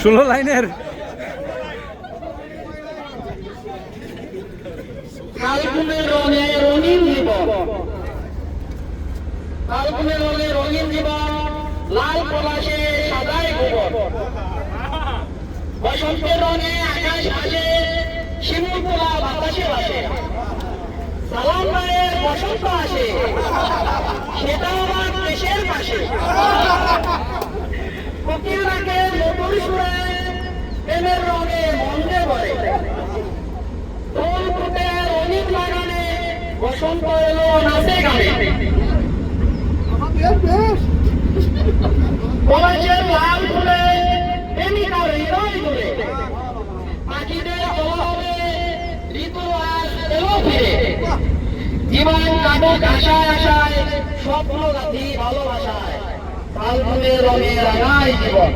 ষোলো লাইনে। লাইনের। ফাল্গুনের রঙে রঙিন জীবন। ফাল্গুনের রঙে রঙিন জীবন লাল পলাশে সাদায় বসন্তের রঙে আকাশ আসে শিমুল পোলা বাতাসে সালাম বসন্ত সেটা আমার দেশের পাশে। পলাশের লাল ফুলে প্রেমিকার জুড়ে। পাখিদের অভাবে ঋতু এলো জীবন কাটুক স্বপ্ন গাথি ভালোবাসায়। ফাল্গুনের রঙে রাঙায় জীবন।